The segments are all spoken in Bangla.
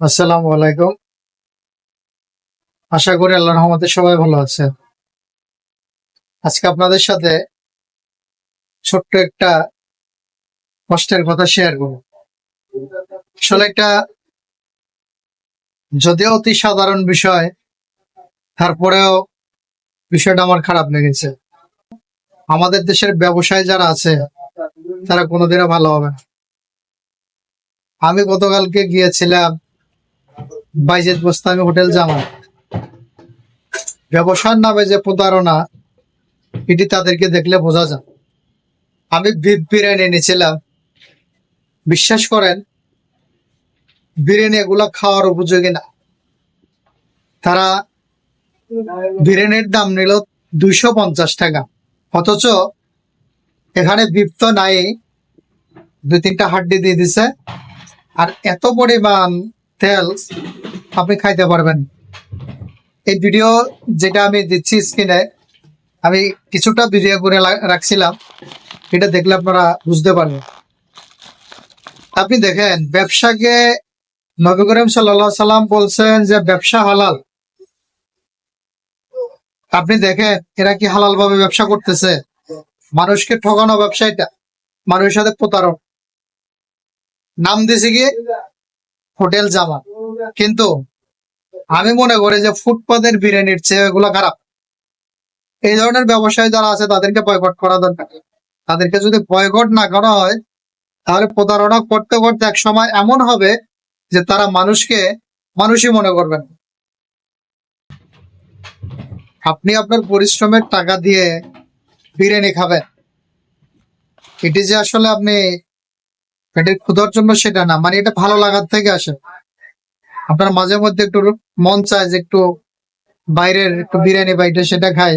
আসসালামু আলাইকুম। আশা করি আল্লাহ রহমতে সবাই ভালো আছে। আজকে আপনাদের সাথে ছোট্ট একটা কষ্টের কথা শেয়ার করব। আসলে একটা যদিও অতি সাধারণ বিষয়, তারপরেও বিষয়টা আমার খারাপ লেগেছে। আমাদের দেশের ব্যবসায় যারা আছে, তারা কোনোদিনও ভালো হবে না। আমি গতকালকে গিয়েছিলাম বাইজেদ বোস্তামি হোটেল জামা ব্যবসার নামে যে প্রতারণা, এটি তাদেরকে দেখলে বোঝা যায়। আমি বিফ বিরিয়ানি এনেছিলাম। বিশ্বাস করেন, বিরিয়ানি এগুলা খাওয়ার উপযোগী না। তারা বিরিয়ানির দাম নিল দুইশো পঞ্চাশ টাকা। অথচ এখানে বিফ তো নাই, দুই তিনটা হাড্ডি দিয়ে দিছে। আর এত পরিমাণ তেল আপনি খাইতে পারবেন। এই ভিডিও যেটা আমি দিচ্ছি স্ক্রিনে আমি কিছুটা ভিডিও করে রাখছিলাম। এটা দেখলে আপনারা বুঝতে পারবেন। আপনি দেখেন, ব্যবসাকে নবী করিম সাল্লাহ সাল্লাম বলছেন যে ব্যবসা হালাল। আপনি দেখেন, এরা কি হালাল ভাবে ব্যবসা করতেছে? মানুষকে ঠকানো ব্যবসা এটা। মানুষের সাথে প্রতারণ নাম দিছে কি? হোটেল জামা কিন্তু আমি মনে করি যে ফুটপাতের বিরিয়ানির চেয়ে এগুলো খারাপ। এই ধরনের ব্যবসায়ী যারা আছে, তাদেরকে বয়কট করা দরকার। তাদেরকে যদি বয়কট না করা হয়, তাহলে প্রতারণা করতে করতে এক সময় এমন হবে যে তারা মানুষকে, মানুষই মনে করবেন আপনি আপনার পরিশ্রমের টাকা দিয়ে বিরিয়ানি খাবেন। এটি যে আসলে আপনি পেটের ক্ষুধার জন্য সেটা না মানে এটা ভালো লাগার থেকে আসে। আপনার মাঝে মধ্যে একটু মন চায় যে একটু বাইরের একটু বিরিয়ানি বাইটে সেটা খায়।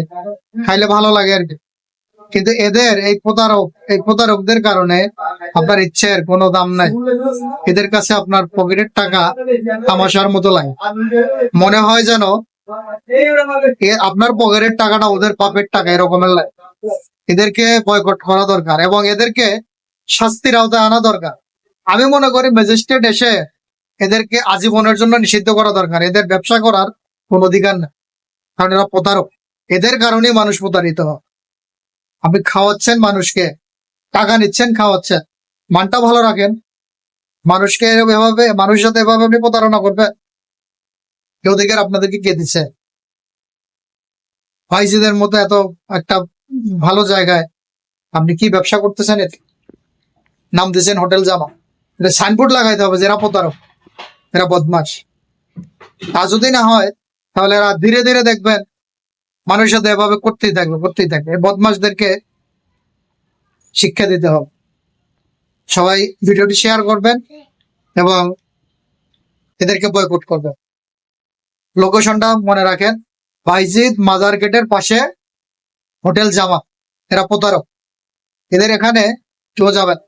খাইলে ভালো লাগে আর কি। কিন্তু এদের এই প্রতারক, এই প্রতারকদের কারণে আপনার ইচ্ছের কোনো দাম নাই। এদের কাছে আপনার পকেটের টাকা তামাশার মতো লাগে। মনে হয় যেন আপনার পকেটের টাকাটা ওদের পাপের টাকা এরকমের লাগে। এদেরকে বয়কট করা দরকার এবং এদেরকে শাস্তির আওতায় আনা দরকার। আমি মনে করি ম্যাজিস্ট্রেট এসে এদেরকে আজীবনের জন্য নিষিদ্ধ করা দরকার। এদের ব্যবসা করার কোন অধিকার নেই কারণ এরা প্রতারক। এদের কারণেই মানুষ প্রতারিত। হয় আপনি খাওয়াচ্ছেন মানুষকে। টাকা নিচ্ছেন, খাওয়াচ্ছেন। মানটা ভালো রাখেন। মানুষকে এভাবে, মানুষের সাথে এভাবে আপনি প্রতারণা করবেন। কেউ অধিকার আপনাদেরকে কে দিচ্ছে ভাইজিদের মতো এত একটা ভালো জায়গায় আপনি কি ব্যবসা করতেছেন? এতে নাম দিয়েছেন হোটেল জামা। এটা সাইনবোর্ড লাগাইতে হবে যে এরা প্রতারক। এরা বদমাস তা যদি না হয়, তাহলে এরা ধীরে ধীরে দেখবেন মানুষের সাথে এভাবে করতেই থাকবে করতেই থাকবে। বদমাসদেরকে শিক্ষা দিতে হবে। সবাই ভিডিওটি শেয়ার করবেন এবং এদেরকে বয়কট করবেন। লোকেশনটা মনে রাখেন, বাইজিদ মাজার গেটের পাশে হোটেল জামা। এরা প্রতারক। এদের এখানে কেউ যাবেন।